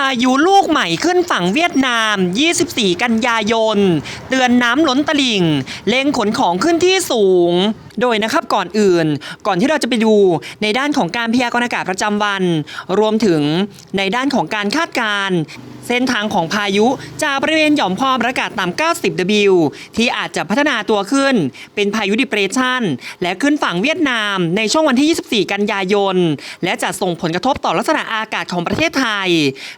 ายุลูกใหม่ขึ้นฝั่งเวียดนาม 24 กันยายน เตือนน้ำล้นตลิ่ง เล่งขนของขึ้นที่สูงโดยนะครับก่อนอื่นก่อนที่เราจะไปดูในด้านของการพยากรณ์อากาศประจำวัน รวมถึงในด้านของการคาดการณ์เส้นทางของพายุจากบริเวณหย่อมความกดอากาศต่ำ 90 W ที่อาจจะพัฒนาตัวขึ้น เป็นพายุดิเปรชันและขึ้นฝั่งเวียดนามในช่วงวันที่ 24 กันยายน และจะส่งผลกระทบต่อลักษณะอากาศของประเทศไทย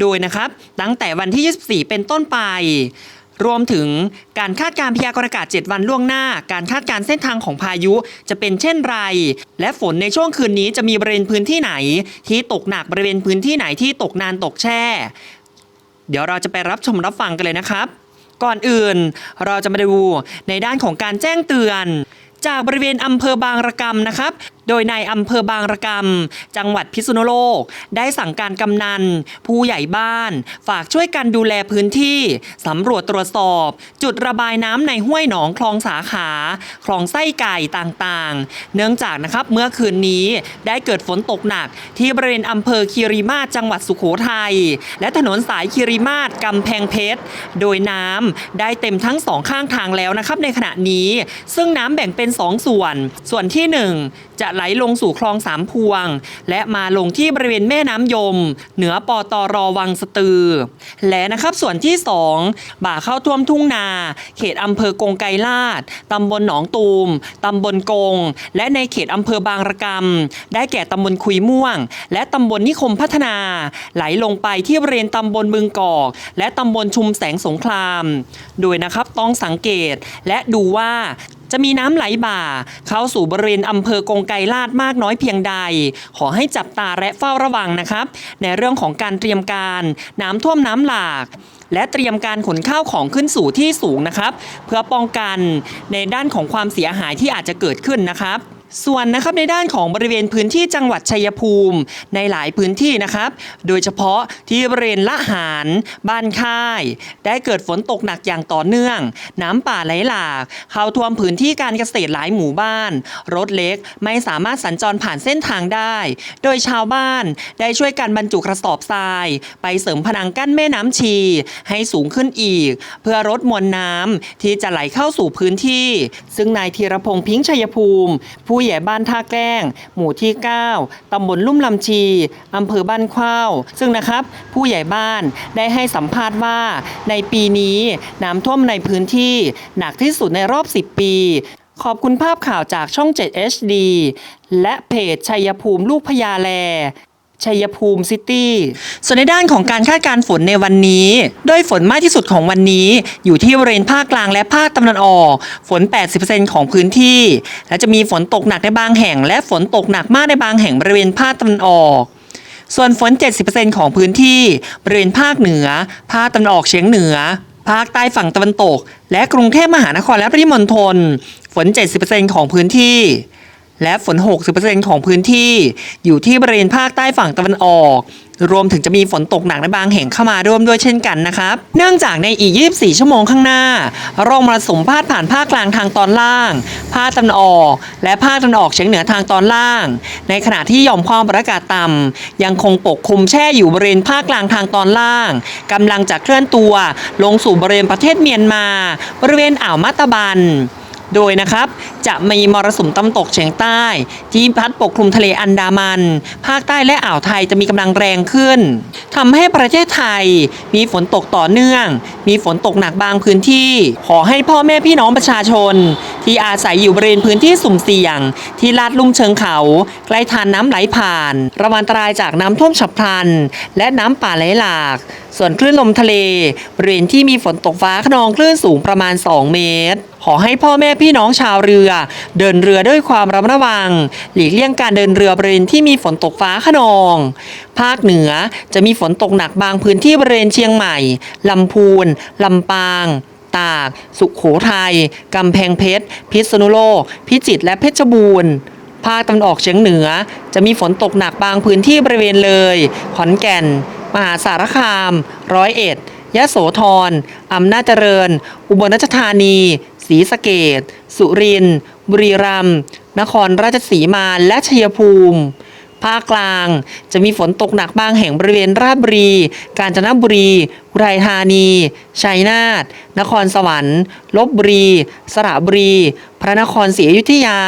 โดยนะครับตั้งแต่วันที่ 24 เป็นต้นไป รวมถึงการคาดการพยากรณ์อากาศ 7 วันล่วงหน้า การคาดการเส้นทางของพายุจะเป็นเช่นไร และฝนในช่วงคืนนี้จะมีบริเวณพื้นที่ไหน ที่ตกหนักบริเวณพื้นที่ไหนที่ตกนานตกแช่ เดี๋ยวเราจะไปรับชมรับฟังกันเลยนะครับ ก่อนอื่นเราจะมาดูในด้านของการแจ้งเตือน จากบริเวณอำเภอบางระกำนะครับ โดยในายอำเภอบางระกำจังหวัดพิษณุโลก ได้สั่งการกำนัน ผู้ใหญ่บ้าน ฝากช่วยกันดูแลพื้นที่สำรวจตรวจสอบ จุดระบายน้ำในห้วยหนองคลองสาขาคลองไส้ไก่ต่างๆ เนื่องจากนะครับเมื่อคืนนี้ได้เกิดฝนตกหนัก ที่บริเวณอำเภอคีรีมาศจังหวัดสุโขทัยและถนนสายคีรีมาศกำแพงเพชร โดยน้ำได้เต็มทั้งสองข้างทางแล้วนะครับในขณะนี้ ซึ่งน้ำแบ่งเป็น 2ส่วน ส่วนที่ 1 จะไหลลงสู่คลองสามพวง และมาลงที่บริเวณแม่น้ำยม เหนือปอตอรอวังสตือ และนะครับส่วนที่ 2 บ่าเข้าท่วมทุ่งนา เขตอำเภอกงไกรลาดตำบลหนองตูมตำบลกง และในเขตอำเภอบางระกำได้แก่ตำบลคุยม่วง และตำบลนิคมพัฒนา ไหลลงไปที่บริเวณตำบลบึงกอก และตำบลชุมแสงสงคราม โดยนะครับต้องสังเกตและดูว่า จะมีน้ำไหลบ่า เข้าสู่บริเวณอำเภอกงไกรลาดมากน้อยเพียงใด ขอให้จับตาและเฝ้าระวังนะครับ ในเรื่องของการเตรียมการน้ำท่วมน้ำหลากและเตรียมการขนข้าวของขึ้นสู่ที่สูงนะครับ เพื่อป้องกันในด้านของความเสียหายที่อาจจะเกิดขึ้นนะครับ ส่วนนะครับในด้านของบริเวณพื้นที่จังหวัดชัยภูมิในหลายพื้นที่นะครับ โดยเฉพาะที่บริเวณละหาร บ้านค่าย ได้เกิดฝนตกหนักอย่างต่อเนื่อง น้ำป่าไหลหลากเข้าท่วมพื้นที่การเกษตรหลายหมู่บ้าน รถเล็กไม่สามารถสัญจรผ่านเส้นทางได้ โดยชาวบ้านได้ช่วยกันบรรจุกระสอบทราย ไปเสริมพนังกั้นแม่น้ำชี ให้สูงขึ้นอีก เพื่อลดมวลน้ำที่จะไหลเข้าสู่พื้นที่ ซึ่งนายธีรพงษ์พิงชัยภูมิผูู้้ใหญ่บ้านท่าแกล้ง หมู่ที่ 9ตำบลลุ่มลำชีอำเภอบ้านข้าว ซึ่งนะครับผู้ใหญ่บ้านได้ให้สัมภาษณ์ว่า ในปีนี้น้ำท่วมในพื้นที่หนักที่สุดในรอบ 10 ปี ขอบคุณภาพข่าวจากช่อง 7 HD และเพจชัยภูมิลูกพญาแล ชัยภูมิซิตี้ ส่วนในด้านของการคาดการณ์ฝนในวันนี้ โดยฝนมากที่สุดของวันนี้ อยู่ที่บริเวณภาคกลางและภาคตะวันออก ฝน 80%ของพื้นที่ และจะมีฝนตกหนักในบางแห่ง และฝนตกหนักมากในบางแห่งบริเวณภาคตะวันออก ส่วนฝน 70%ของพื้นที่ บริเวณภาคเหนือ ภาคตะวันออกเฉียงเหนือ ภาคใต้ฝั่งตะวันตก และกรุงเทพมหานครและปริมณฑล ฝน 70%ของพื้นที่ และฝน 60%ของพื้นที่อยู่ที่บริเวณภาคใต้ฝั่งตะวันออก รวมถึงจะมีฝนตกหนักในบางแห่งเข้ามาร่วมด้วยเช่นกันนะครับ เนื่องจากในอีก 24 ชั่วโมงข้างหน้า ร่องมรสุมพาดผ่านภาคกลางทางตอนล่าง ภาคตะวันออก และภาคตะวันออกเฉียงเหนือทางตอนล่าง ในขณะที่หย่อมความกดอากาศต่ำยังคงปกคลุมแช่อยู่บริเวณภาคกลางทางตอนล่างกำลังจะเคลื่อนตัว ลงสู่บริเวณประเทศเมียนมา บริเวณอ่าวมัตตาบัน โดยนะครับจะมีมรสุมตะวันตกเฉียงใต้ ที่พัดปกคลุมทะเลอันดามัน ภาคใต้และอ่าวไทยจะมีกำลังแรงขึ้นทำให้ประเทศไทยมีฝนตกต่อเนื่อง มีฝนตกหนักบางพื้นที่ ขอให้พ่อแม่พี่น้องประชาชน ที่อาศัยอยู่บริเวณพื้นที่สุ่มเสี่ยง ที่ลาดลุ่มเชิงเขาใกล้ทานน้ำไหลผ่าน ระวังอันตรายจากน้ำท่วมฉับพลัน และน้ำป่าไหลหลาก ส่วนคลื่นลมทะเลบริเวณที่มีฝนตกฟ้าขนองคลื่นสูงประมาณ 2 เมตร ขอให้พ่อแม่พี่น้องชาวเรือ เดินเรือด้วยความระมัดระวัง หลีกเลี่ยงการเดินเรือบริเวณที่มีฝนตกฟ้าขนอง ภาคเหนือจะมีฝนตกหนักบางพื้นที่บริเวณเชียงใหม่ลำพูนลำปาง ตาก สุขโขทัยกำแพงเพชร พิษณุโลก พิจิตรและเพชรบูรณ์ภาคตะวันออกเฉียงเหนือ จะมีฝนตกหนักบางพื้นที่บริเวณเลย ขอนแก่น มหาสารคาม ร้อยเอ็ดยะโสธรอำนาจเจริญ อุบลราชธานีศรีสะเกดสุรินทร์บุรีรัมย์นครราชสีมาและชัยภูมิ ภาคกลาง จะมีฝนตกหนักบางแห่งบริเวณราชบุรี กาญจนบุรีอุทัยธานี ชัยนาท นครสวรรค์ ลบบุรี สระบุรี พระนครศรีอยุธยา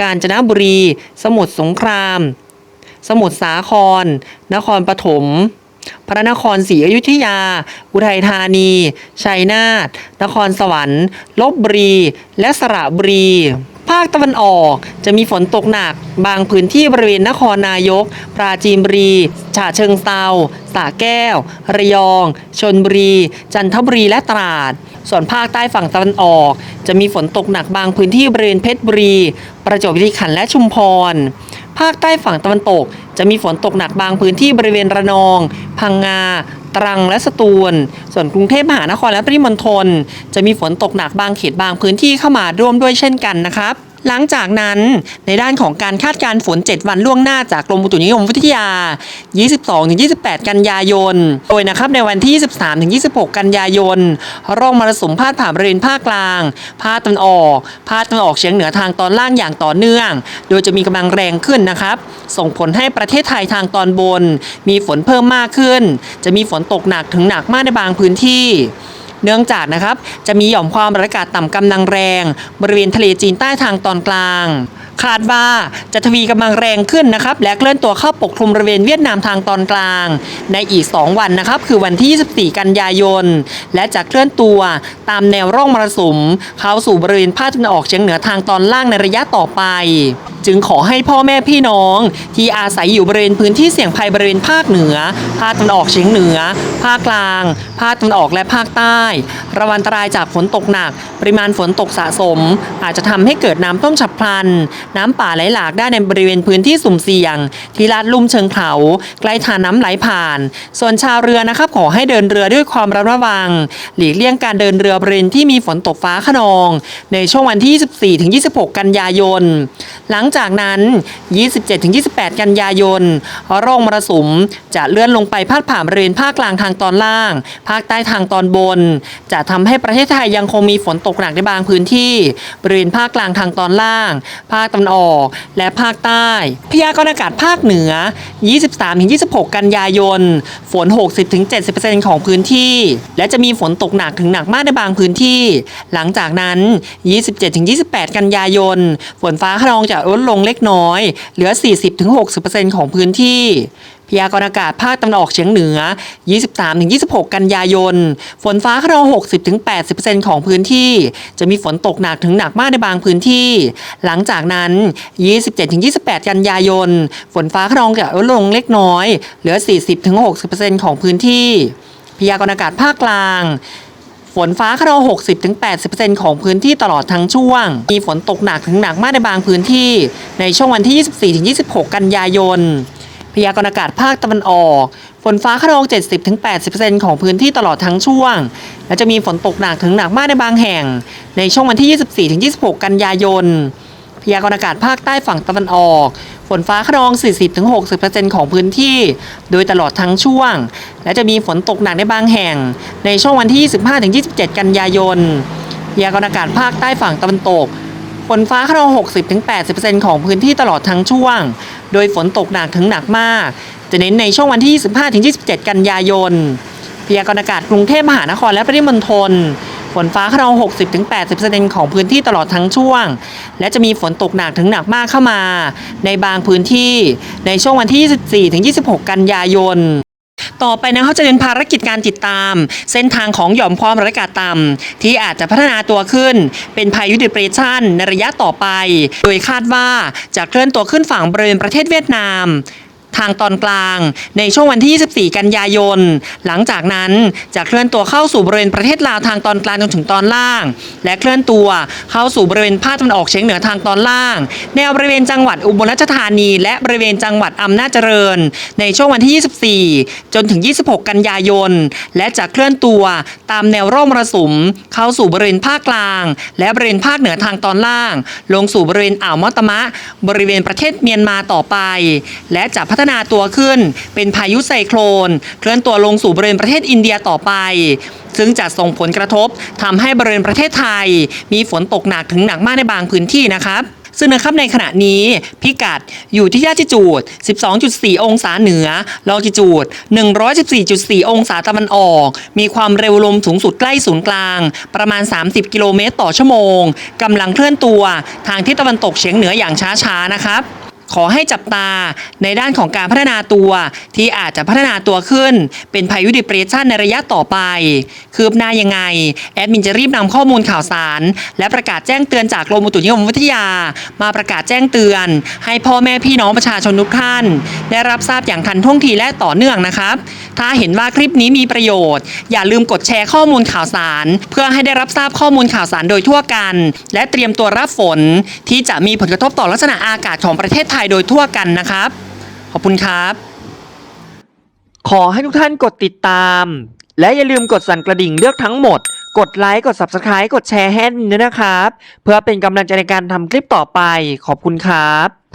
กาญจนบุรี สมุทรสงคราม สมุทรสาคร นครปฐม พระนครศรีอยุธยา อุทัยธานี ชัยนาท นครสวรรค์ ลบบุรี และสระบุรี ภาคตะวันออกจะมีฝนตกหนัก บางพื้นที่บริเวณนครนายก ปราจีนบุรี ฉะเชิงเซาสระแก้ว ระยอง ชนบุรี จันทบุรี และตราด ส่วนภาคใต้ฝั่งตะวันออก จะมีฝนตกหนักบางพื้นที่บริเวณเพชรบุรี ประจวบคีรีขันธ์และชุมพร ภาคใต้ฝั่งตะวันตก จะมีฝนตกหนักบางพื้นที่บริเวณระนอง พังงา ตรังและสตูล ส่วนกรุงเทพมหานครและปริมณฑลจะมีฝนตกหนักบางเขตบางพื้นที่เข้ามาร่วมด้วยเช่นกันนะครับ หลังจากนั้นในด้านของการคาดการณ์ฝน 7 วันล่วงหน้าจากกรมอุตุนิยมวิทยา 22-28 กันยายน โดยนะครับในวันที่ 23-26 กันยายนร่องมรสุมพาดผ่านบริเวณภาคกลาง ภาคตะวันออก ภาคตะวันออกเฉียงเหนือทางตอนล่างอย่างต่อเนื่อง โดยจะมีกำลังแรงขึ้นนะครับ ส่งผลให้ประเทศไทยทางตอนบน มีฝนเพิ่มมากขึ้น จะมีฝนตกหนักถึงหนักมากในบางพื้นที่ เนื่องจากนะครับจะมีหย่อมความบรรยากาศต่ำกำลังแรง บริเวณทะเลจีนใต้ทางตอนกลาง คาดว่าจะทวีกำลังแรงขึ้นนะครับ และเคลื่อนตัวเข้าปกคลุมบริเวณเวียดนามทางตอนกลาง ในอีก 2 วันนะครับ คือวันที่ 24 กันยายน และจะเคลื่อนตัวตามแนวร่องมรสุม เข้าสู่บริเวณภาคตะวันออกเฉียงเหนือทางตอนล่างในระยะต่อไป จึงขอให้พ่อแม่พี่น้อง ที่อาศัยอยู่บริเวณพื้นที่เสี่ยงภัยบริเวณภาคเหนือ ภาคตะวันออกเฉียงเหนือ ภาคกลาง ภาคตะวันออกและภาคใต้ ระวังอันตรายจากฝนตกหนัก ปริมาณฝนตกสะสม อาจจะทำให้เกิดน้ำท่วมฉับพลัน น้ำป่าไหลหลากได้ในบริเวณพื้นที่สุ่มเสี่ยง ที่ลาดลุ่มเชิงเขา ใกล้ทานน้ำไหลผ่าน ส่วนชาวเรือนะครับขอให้เดินเรือด้วยความระมัดระวัง หลีกเลี่ยงการเดินเรือบริเวณที่มีฝนตกฟ้าขนอง ในช่วงวันที่ 24-26 กันยายน หลังจากนั้น 27-28 กันยายนร่องมรสุมจะเลื่อนลงไปพาดผ่านบริเวณภาคกลางทางตอนล่าง ภาคใต้ทางตอนบน จะทำให้ประเทศไทยยังคงมีฝนตกหนักในบางพื้นที่ บริเวณภาคกลางทางตอนล่าง ภาคตะวันออก และภาคใต้ พยากรณ์อากาศภาคเหนือ 23-26 กันยายน ฝน 60-70%ของพื้นที่ และจะมีฝนตกหนักถึงหนักมากในบางพื้นที่ หลังจากนั้น 27-28 กันยายน ฝนฟ้าขนองจะลดลงเล็กน้อย เหลือ 40-60%ของพื้นที่ พยากรณ์อากาศภาคตะวันออกเฉียงเหนือ 23-26 กันยายน ฝนฟ้าขนอง60-80%ของพื้นที่ จะมีฝนตกหนักถึงหนักมากในบางพื้นที่ หลังจากนั้น 27-28 กันยายน ฝนฟ้าขนองจะลดลงเล็กน้อย เหลือ 40-60%ของพื้นที่ พยากรณ์อากาศภาคกลางฝนฟ้าขนอง60-80%ของพื้นที่ตลอดทั้งช่วง มีฝนตกหนักถึงหนักมากในบางพื้นที่ ในช่วงวันที่ 24-26 กันยายน พยากรณ์อากาศภาคตะวันออก ฝนฟ้าขนอง 70-80%ของพื้นที่ตลอดทั้งช่วง และจะมีฝนตกหนักถึงหนักมากในบางแห่ง ในช่วงวันที่ 24-26 กันยายน พยากรณ์อากาศภาคใต้ฝั่งตะวันออก ฝนฟ้าขนอง 40-60%ของพื้นที่ โดยตลอดทั้งช่วง และจะมีฝนตกหนักในบางแห่ง ในช่วงวันที่ 25-27 กันยายน พยากรณ์อากาศภาคใต้ฝั่งตะวันตกฝนฟ้าขนอง 60-80%ของพื้นที่ตลอดทั้งช่วง โดยฝนตกหนักถึงหนักมาก จะเน้นในช่วงวันที่ 25-27 กันยายน พยากรณ์อากาศกรุงเทพมหานครและปริมณฑลฝนฟ้าขนอง 60-80%ของพื้นที่ตลอดทั้งช่วง และจะมีฝนตกหนักถึงหนักมากเข้ามา ในบางพื้นที่ในช่วงวันที่ 24-26 กันยายน ต่อไปนะเขาจะเป็นภารกิจการติดตาม เส้นทางของหย่อมความกดอากาศต่ำที่อาจจะพัฒนาตัวขึ้น เป็นพายุดิเปรชันในระยะต่อไป โดยคาดว่าจะเคลื่อนตัวขึ้นฝั่งบริเวณประเทศเวียดนาม ทางตอนกลาง ในช่วงวันที่ 24 กันยายน หลังจากนั้นจะเคลื่อนตัวเข้าสู่บริเวณประเทศลาวทางตอนกลางจนถึงตอนล่าง และเคลื่อนตัวเข้าสู่บริเวณภาคตะวันออกเฉียงเหนือทางตอนล่าง แนวบริเวณจังหวัดอุบลราชธานี และบริเวณจังหวัดอำนาจเจริญ ในช่วงวันที่ 24 จนถึง 26 กันยายน และจะเคลื่อนตัวตามแนวร่องมรสุม เข้าสู่บริเวณภาคกลาง และบริเวณภาคเหนือทางตอนล่าง ลงสู่บริเวณอ่าวมอตมะ บริเวณประเทศเมียนมาต่อไป และจะพัฒนาตัวขึ้น เป็นพายุไซโคลน เคลื่อนตัวลงสู่บริเวณประเทศอินเดียต่อไป ซึ่งจะส่งผลกระทบทำให้บริเวณประเทศไทย มีฝนตกหนักถึงหนักมากในบางพื้นที่นะครับซึ่งนะครับในขณะนี้พิกัดอยู่ที่ latitude 12.4 องศาเหนือ longitude 114.4 องศาตะวันออก มีความเร็วลมสูงสุดใกล้ศูนย์กลาง ประมาณ 30 กิโลเมตรต่อชั่วโมง กำลังเคลื่อนตัวทางทิศตะวันตกเฉียงเหนืออย่างช้าๆ นะครับ ขอให้จับตาในด้านของการพัฒนาตัว ที่อาจจะพัฒนาตัวขึ้น เป็นพายุดิเพรสชันในระยะต่อไป คืบหน้ายังไง แอดมินจะรีบนำข้อมูลข่าวสาร และประกาศแจ้งเตือนจากกรมอุตุนิยมวิทยา มาประกาศแจ้งเตือน ให้พ่อแม่พี่น้องประชาชนทุกท่าน ได้รับทราบอย่างทันท่วงทีและต่อเนื่องนะครับ ถ้าเห็นว่าคลิปนี้มีประโยชน์ อย่าลืมกดแชร์ข้อมูลข่าวสาร เพื่อให้ได้รับทราบข้อมูลข่าวสารโดยทั่วกัน และเตรียมตัวรับฝน ที่จะมีผลกระทบต่อลักษณะอากาศของประเทศไทยโดยทั่วกันนะครับ ขอบคุณครับ ขอให้ทุกท่านกดติดตาม และอย่าลืมกดสั่นกระดิ่งเลือกทั้งหมด กดไลค์กด Subscribe กดแชร์ให้ด้วยนะครับ เพื่อเป็นกำลังใจในการทำคลิปต่อไปขอบคุณครับ